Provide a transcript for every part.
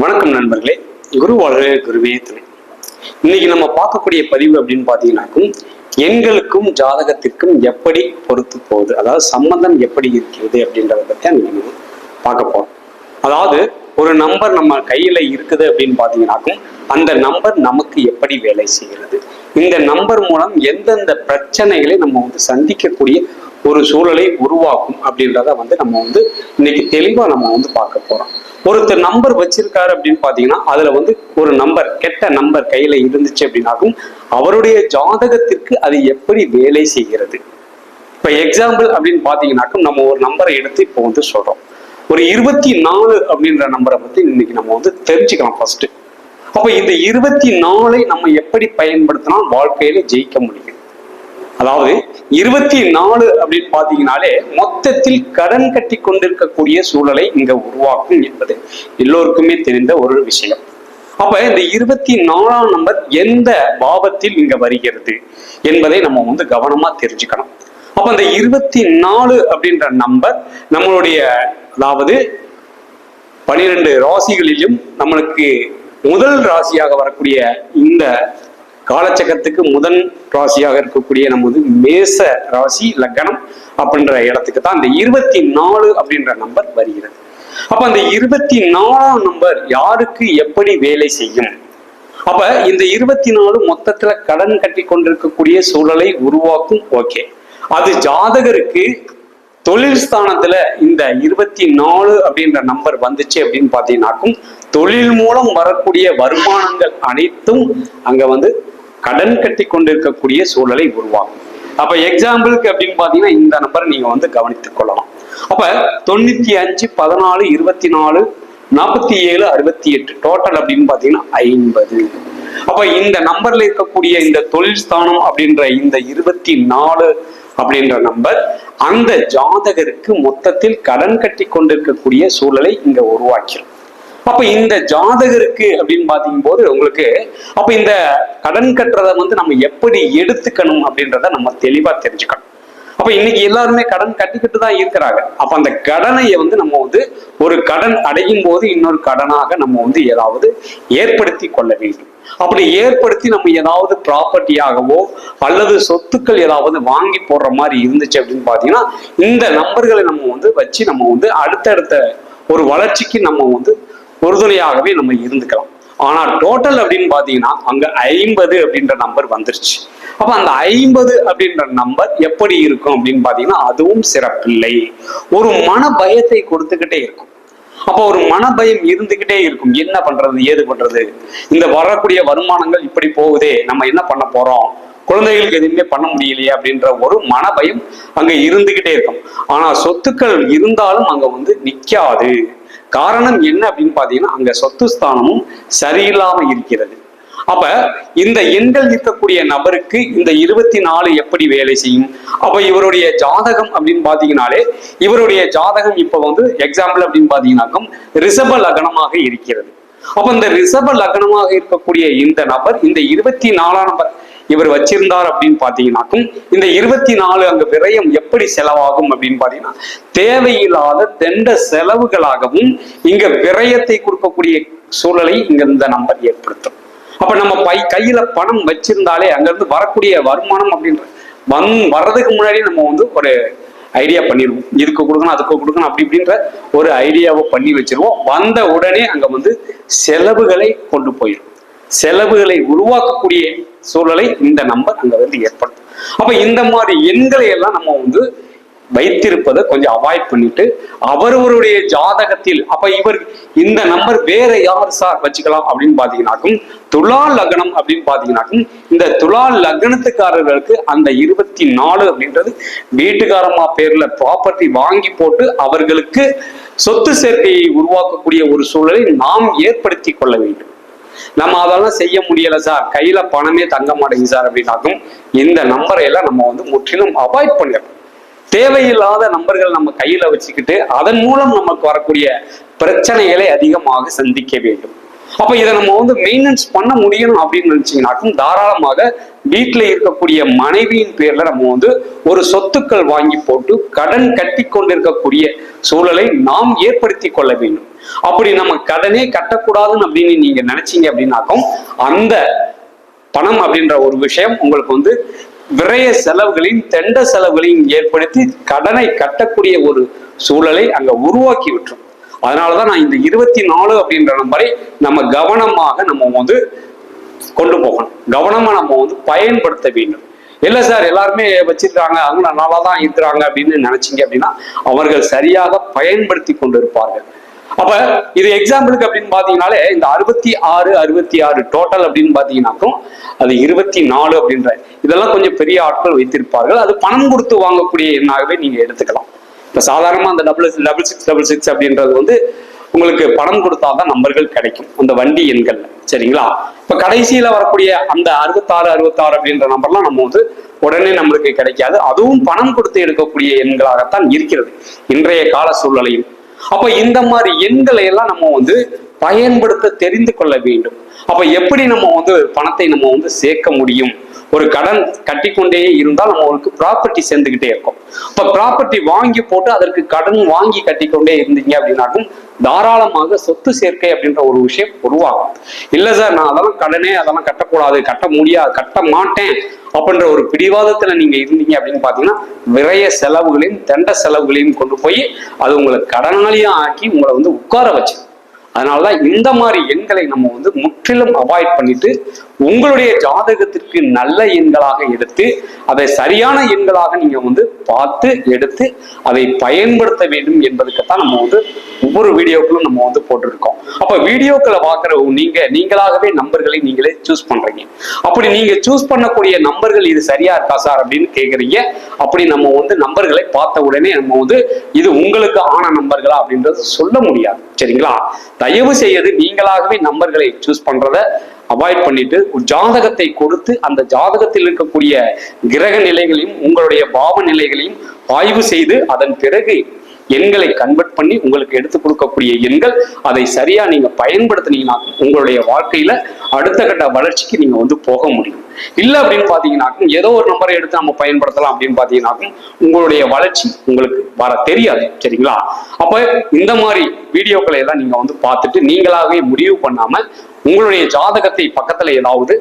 வணக்கம் நண்பர்களே. குரு வாழ்க குருவே துணை. இன்னைக்கு நம்ம பார்க்கக்கூடிய பதிவு அப்படின்னு பார்த்தீங்கன்னாக்கும் எண்களுக்கும் ஜாதகத்திற்கும் எப்படி பொறுத்து போகுது அதாவது சம்பந்தம் எப்படி இருக்கிறது அப்படின்றத பற்றி அன்னைக்கு நம்ம பார்க்க போகிறோம் அதாவது ஒரு நம்பர் நம்ம கையில் இருக்குது அப்படின்னு பார்த்தீங்கன்னாக்கும் அந்த நம்பர் நமக்கு எப்படி வேலை செய்கிறது? இந்த நம்பர் மூலம் எந்தெந்த பிரச்சனைகளை நம்ம வந்து சந்திக்கக்கூடிய ஒரு சூழலை உருவாக்கும் அப்படின்றத வந்து நம்ம வந்து இன்னைக்கு தெளிவா நம்ம வந்து பார்க்க போறோம். ஒருத்தர் நம்பர் வச்சிருக்காரு அப்படின்னு பார்த்தீங்கன்னா அதுல வந்து ஒரு நம்பர் கெட்ட நம்பர் கையில இருந்துச்சு அப்படின்னாக்கும் அவருடைய ஜாதகத்திற்கு அது எப்படி வேலை செய்கிறது? இப்போ எக்ஸாம்பிள் அப்படின்னு பார்த்தீங்கன்னாக்கும் நம்ம ஒரு நம்பரை எடுத்து இப்போ வந்து சொல்றோம். ஒரு இருபத்தி நாலு அப்படின்ற நம்பரை பற்றி இன்னைக்கு நம்ம வந்து தெரிஞ்சுக்கலாம் ஃபர்ஸ்ட் அப்போ இந்த இருபத்தி நாலை நம்ம எப்படி பயன்படுத்தினால் வாழ்க்கையில ஜெயிக்க முடியும்? அதாவது இருபத்தி நாலு அப்படின்னு பாத்தீங்கன்னாலே மொத்தத்தில் கடன் கட்டி கொண்டிருக்கக்கூடிய சூழலை இங்க உருவாக்கும் என்பது எல்லோருக்குமே தெரிந்த ஒரு விஷயம். அப்ப இந்த இருபத்தி நாலாம் நம்பர் எந்த பாவத்தில் இங்க வருகிறது என்பதை நம்ம வந்து கவனமா தெரிஞ்சுக்கணும். அப்ப இந்த இருபத்தி நாலு அப்படின்ற நம்பர் நம்மளுடைய அதாவது பனிரெண்டு ராசிகளிலும் நம்மளுக்கு முதல் ராசியாக வரக்கூடிய இந்த காலச்சக்கரத்துக்கு முதன் ராசியாக இருக்கக்கூடிய நமது மேச ராசி லக்னம் அப்படின்ற இடத்துக்கு தான் இந்த இருபத்தி நாலு அப்படின்ற நம்பர் வருகிறது. அப்ப அந்த இருபத்தி நாலாம் நம்பர் யாருக்கு எப்படி வேலை செய்யும்? அப்ப இந்த இருபத்தி நாலு மொத்தத்துல கடன் கட்டி கொண்டிருக்கக்கூடிய சூழலை உருவாக்கும் ஓகே. அது ஜாதகருக்கு தொழில் ஸ்தானத்துல இந்த இருபத்தி நாலு அப்படின்ற நம்பர் வந்துச்சு அப்படின்னு பாத்தீங்கன்னாக்கும் தொழில் மூலம் வரக்கூடிய வருமானங்கள் அனைத்தும் அங்க வந்து கடன் கட்டி கொண்டிருக்கக்கூடிய சூழலை உருவாக்கும். அப்ப எக்ஸாம்பிளுக்கு அப்படின்னு பாத்தீங்கன்னா இந்த நம்பரை நீங்க வந்து கவனித்துக் கொள்ளலாம். அப்ப தொண்ணூத்தி அஞ்சு பதினாலு இருபத்தி நாலு நாற்பத்தி ஏழு அறுபத்தி எட்டு டோட்டல் அப்படின்னு பாத்தீங்கன்னா ஐம்பது. அப்ப இந்த நம்பர்ல இருக்கக்கூடிய இந்த தொழில் ஸ்தானம் அப்படின்ற இந்த இருபத்தி நாலு அப்படின்ற நம்பர் அந்த ஜாதகருக்கு மொத்தத்தில் கடன் கட்டி கொண்டிருக்கக்கூடிய சூழலை இங்க உருவாக்கிடும் அப்ப இந்த ஜாதகருக்கு அப்படின்னு பாத்தீங்க போது உங்களுக்கு அப்ப இந்த கடன் கட்டுறதை வந்து நம்ம எப்படி எடுத்துக்கணும் அப்படின்றத நம்ம தெளிவா தெரிஞ்சுக்கணும். அப்ப இன்னைக்கு எல்லாருமே கடன் கட்டிக்கிட்டு தான் இருக்கிறாங்க. அப்ப அந்த கடனை வந்து நம்ம வந்து ஒரு கடன் அடையும் போது இன்னொரு கடனாக நம்ம வந்து ஏதாவது ஏற்படுத்தி கொள்ள வேண்டும். அப்படி ஏற்படுத்தி நம்ம ஏதாவது ப்ராப்பர்ட்டியாகவோ அல்லது சொத்துக்கள் ஏதாவது வாங்கி போடுற மாதிரி இருந்துச்சு அப்படின்னு பாத்தீங்கன்னா இந்த நம்பர்களை நம்ம வந்து வச்சு நம்ம வந்து அடுத்தடுத்த ஒரு வளர்ச்சிக்கு நம்ம வந்து உறுதுணையாகவே நம்ம இருந்துக்கலாம். ஆனா டோட்டல் அப்படின்னு பாத்தீங்கன்னா அங்க ஐம்பது அப்படின்ற நம்பர் வந்துருச்சு. அப்ப அந்த ஐம்பது அப்படின்ற நம்பர் எப்படி இருக்கும் அப்படின்னு பாத்தீங்கன்னா அதுவும் சிறப்பில்லை. ஒரு மன பயத்தை கொடுத்துக்கிட்டே இருக்கும். அப்போ ஒரு மனபயம் இருந்துகிட்டே இருக்கும். என்ன பண்றது? ஏது பண்றது? இந்த வரக்கூடிய வருமானங்கள் இப்படி போகுதே. நம்ம என்ன பண்ண போறோம்? குழந்தைகளுக்கு எதுவுமே பண்ண முடியலையே அப்படின்ற ஒரு மனபயம் அங்க இருந்துகிட்டே இருக்கும். ஆனா சொத்துக்கள் இருந்தாலும் அங்க வந்து நிக்காது. காரணம் என்ன அப்படின்னு பாத்தீங்கன்னா அங்க சொத்து ஸ்தானமும் சரியில்லாம இருக்கிறது. அப்ப இந்த எண்கள் இருக்கக்கூடிய நபருக்கு இந்த இருபத்தி நாலு எப்படி வேலை செய்யும்? அப்ப இவருடைய ஜாதகம் அப்படின்னு பாத்தீங்கன்னாலே இவருடைய ஜாதகம் இப்ப வந்து எக்ஸாம்பிள் அப்படின்னு பாத்தீங்கன்னாக்கும் ரிஷப லக்னமாக இருக்கிறது. அப்ப இந்த ரிஷப லக்னமாக இருக்கக்கூடிய இந்த நபர் இந்த இருபத்தி நாலாம் நம்பர் இவர் வச்சிருந்தார் அப்படின்னு பாத்தீங்கன்னாக்கும் இந்த இருபத்தி நாலு அங்கு விரயம் எப்படி செலவாகும் அப்படின்னு பாத்தீங்கன்னா தேவையில்லாத தெண்ட செலவுகளாகவும் இங்க விரயத்தை கொடுக்கக்கூடிய சூழலை இங்க இந்த நம்பர் ஏற்படுத்தும். அப்ப நம்ம பை கையில பணம் வச்சிருந்தாலே அங்கிருந்து வரக்கூடிய வருமானம் அப்படின்ற வந் வர்றதுக்கு முன்னாடி நம்ம வந்து ஒரு ஐடியா பண்ணிடுவோம். இதுக்கு கொடுக்கணும் அதுக்கு கொடுக்கணும் அப்படி இப்படின்ற ஒரு ஐடியாவை பண்ணி வச்சிருவோம். வந்த உடனே அங்க வந்து செலவுகளை கொண்டு போயிடும். செலவுகளை உருவாக்கக்கூடிய சூழலை இந்த நம்பர் அங்க வந்து ஏற்படுத்தும். அப்ப இந்த மாதிரி எண்களை எல்லாம் நம்ம வந்து வைத்திருப்பதை கொஞ்சம் அவாய்ட் பண்ணிட்டு அவரவருடைய ஜாதகத்தில் அப்ப இவர் இந்த நம்பர் வேற யார் சார் வச்சுக்கலாம் அப்படின்னு பாத்தீங்கன்னாக்கும் துலா லக்னம் அப்படின்னு பாத்தீங்கன்னாக்கும் இந்த துலா லக்னத்துக்காரர்களுக்கு அந்த இருபத்தி நாலு அப்படின்றது வீட்டுக்காரமா பேர்ல ப்ராப்பர்ட்டி வாங்கி போட்டு அவர்களுக்கு சொத்து சேர்க்கையை உருவாக்கக்கூடிய ஒரு சூழலை நாம் ஏற்படுத்தி கொள்ள வேண்டும். நம்ம அதெல்லாம் செய்ய முடியல சார். கையில பணமே தங்க மாட்டேங்குது சார் அப்படின்னாக்கும் இந்த நம்பரை எல்லாம் நம்ம வந்து முற்றிலும் அவாய்ட் பண்ணிடணும். தேவையில்லாத நம்பர்கள் நம்ம கையில வச்சுக்கிட்டு அதன் மூலம் நமக்கு வரக்கூடிய பிரச்சனைகளை அதிகமாக சந்திக்க வேண்டும். அப்ப இதை நம்ம வந்து மெயின்டெனன்ஸ் பண்ண முடியணும் அப்படின்னு நினைச்சீங்கன்னாக்கும் தாராளமாக வீட்டில் இருக்கக்கூடிய மனைவியின் பேர்ல நம்ம வந்து ஒரு சொத்துக்கள் வாங்கி போட்டு கடன் கட்டி கொண்டிருக்கக்கூடிய சூழலை நாம் ஏற்படுத்தி கொள்ள வேண்டும். அப்படி நம்ம கடனே கட்டக்கூடாதுன்னு அப்படின்னு நீங்க நினைச்சீங்க அப்படின்னாக்கும் அந்த பணம் அப்படின்ற ஒரு விஷயம் உங்களுக்கு வந்து விரைய செலவுகளையும் தெண்ட செலவுகளையும் ஏற்படுத்தி கடனை கட்டக்கூடிய ஒரு சூழலை அங்க உருவாக்கி விட்டுரும். அதனாலதான் நான் இந்த இருபத்தி நாலு அப்படின்ற நம்பரை நம்ம கவனமாக நம்ம வந்து கொண்டு போகணும். கவனமா நம்ம வந்து பயன்படுத்த வேண்டும். இல்ல சார் எல்லாருமே வச்சிருக்காங்க. அவங்க நல்லா தான் இருக்கிறாங்க அப்படின்னு நினைச்சீங்க அப்படின்னா அவர்கள் சரியாக பயன்படுத்தி கொண்டு இருப்பார்கள் அப்ப இது எக்ஸாம்பிளுக்கு அப்படின்னு பாத்தீங்கன்னாலே இந்த அறுபத்தி ஆறு அறுபத்தி ஆறு டோட்டல் அப்படின்னு பாத்தீங்கன்னாக்கும் அது இருபத்தி நாலு அப்படின்ற இதெல்லாம் கொஞ்சம் பெரிய ஆட்கள் வைத்திருப்பார்கள். அது பணம் கொடுத்து வாங்கக்கூடிய எண்ணாகவே நீங்க எடுத்துக்கலாம். இப்போ சாதாரணமாக அந்த double double six double six அப்படின்றது வந்து உங்களுக்கு பணம் கொடுத்தாதான் நம்பர்கள் கிடைக்கும். அந்த வண்டி எண்கள் சரிங்களா? இப்போ கடைசியில் வரக்கூடிய அந்த அறுபத்தாறு அறுபத்தாறு அப்படின்ற நம்பர்லாம் நம்ம வந்து உடனே நம்மளுக்கு கிடைக்காது. அதுவும் பணம் கொடுத்து எடுக்கக்கூடிய எண்களாகத்தான் இருக்கிறது. இன்றைய கால சூழ்நிலையில். அப்ப இந்த மாதிரி எண்களை எல்லாம் நம்ம வந்து பயன்படுத்த தெரிந்து கொள்ள வேண்டும். அப்ப எப்படி நம்ம வந்து பணத்தை நம்ம வந்து சேர்க்க முடியும்? ஒரு கடன் கட்டிக்கொண்டே இருந்தால் நம்மளுக்கு ப்ராப்பர்ட்டி சேர்ந்துகிட்டே இருக்கும். இப்ப ப்ராப்பர்ட்டி வாங்கி போட்டு அதற்கு கடன் வாங்கி கட்டிக்கொண்டே இருந்தீங்க அப்படின்னாக்கும் தாராளமாக சொத்து சேர்க்கை அப்படின்ற ஒரு விஷயம் உருவாகும். இல்ல சார் நான் அதெல்லாம் கடனே அதெல்லாம் கட்டக்கூடாது கட்ட முடியாது கட்ட மாட்டேன் அப்படின்ற ஒரு பிடிவாதத்துல நீங்க இருந்தீங்க அப்படின்னு பாத்தீங்கன்னா விரைய செலவுகளையும் தண்ட செலவுகளையும் கொண்டு போய் அது உங்களை கடனாளியா ஆக்கி உங்களை வந்து உட்கார வச்சு அதனாலதான் இந்த மாதிரி எண்களை நம்ம வந்து முற்றிலும் அவாய்ட் பண்ணிட்டு உங்களுடைய ஜாதகத்திற்கு நல்ல எண்களாக எடுத்து அதை சரியான எண்களாக நீங்க வந்து பார்த்து எடுத்து அதை பயன்படுத்த வேண்டும் என்பதுக்குத்தான் நம்ம வந்து ஒவ்வொரு வீடியோக்களும் நம்ம வந்து போட்டிருக்கோம். அப்ப வீடியோக்களை பார்க்குற நீங்க நீங்களாகவே நம்பர்களை நீங்களே சூஸ் பண்றீங்க. அப்படி நீங்க சூஸ் பண்ணக்கூடிய நம்பர்கள் இது சரியா இருக்கா சார் அப்படின்னு கேக்குறீங்க. அப்படி நம்ம வந்து நம்பர்களை பார்த்த உடனே நம்ம வந்து இது உங்களுக்கு ஆன நம்பர்களா அப்படின்றது சொல்ல முடியாது. சரிங்களா? தயவு செய்து நீங்களாகவே நம்பர்களை சூஸ் பண்றத அவாய்ட் பண்ணிட்டு ஒரு ஜாதகத்தை கொடுத்து அந்த ஜாதகத்தில் இருக்கக்கூடிய கிரக நிலைகளையும் உங்களுடைய பாவ நிலைகளையும் ஆய்வு செய்து அதன் பிறகு எண்களை கன்வெர்ட் பண்ணி உங்களுக்கு எடுத்து கொடுக்கக்கூடிய எண்கள் அதை சரியா நீங்க பயன்படுத்தினீங்கன்னா உங்களுடைய வாழ்க்கையில அடுத்த கட்ட வளர்ச்சிக்கு நீங்க வந்து போக முடியும். இல்ல அப்படின்னு பாத்தீங்கன்னாக்கும் ஏதோ ஒரு நம்பரை எடுத்து நம்ம பயன்படுத்தலாம் அப்படின்னு பாத்தீங்கன்னாக்கும் உங்களுடைய வளர்ச்சி உங்களுக்கு வர தெரியாது. சரிங்களா? அப்ப இந்த மாதிரி வீடியோக்களை எல்லாம் நீங்க வந்து பார்த்துட்டு நீங்களாகவே முடிவு பண்ணாம உங்களுடைய ஜாதகத்தை பக்கத்துல ஏதாவது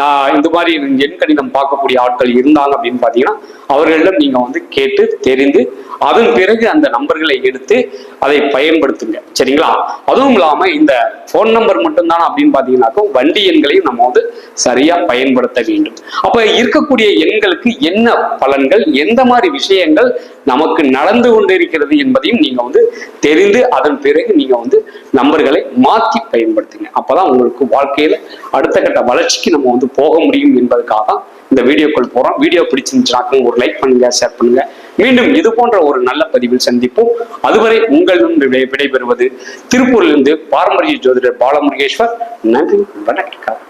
நான் இந்த மாதிரி எண் கணிதம் பார்க்கக்கூடிய ஆட்கள் இருந்தாங்க அப்படின்னு பார்த்தீங்கன்னா அவர்களிடம் நீங்கள் வந்து கேட்டு தெரிந்து அதன் பிறகு அந்த நம்பர்களை எடுத்து அதை பயன்படுத்துங்க. சரிங்களா? அதுவும் இல்லாமல் இந்த ஃபோன் நம்பர் மட்டும்தானா அப்படின்னு பாத்தீங்கன்னாக்கும் வண்டி எண்களையும் நம்ம வந்து சரியாக பயன்படுத்த வேண்டும். அப்போ இருக்கக்கூடிய எண்களுக்கு என்ன பலன்கள் எந்த மாதிரி விஷயங்கள் நமக்கு நடந்து கொண்டிருக்கிறது என்பதையும் நீங்கள் வந்து தெரிந்து அதன் பிறகு நீங்கள் வந்து நம்பர்களை மாற்றி பயன்படுத்துங்க. அப்போதான் உங்களுக்கு வாழ்க்கையில் அடுத்த கட்ட வளர்ச்சிக்கு நம்ம வந்து போக முடியும் என்பதற்காக தான் இந்த வீடியோக்கள் போறோம். வீடியோ பிடிச்சிருந்துச்சுனாக்கும் ஒரு லைக் பண்ணுங்க ஷேர் பண்ணுங்க. மீண்டும் இது போன்ற ஒரு நல்ல பதிவில் சந்திப்போம். அதுவரை உங்களிடம் விடைபெறுவது திருப்பூரிலிருந்து பாரம்பரிய ஜோதிடர் பாலமுருகேஸ்வர். நன்றி வணக்கம்.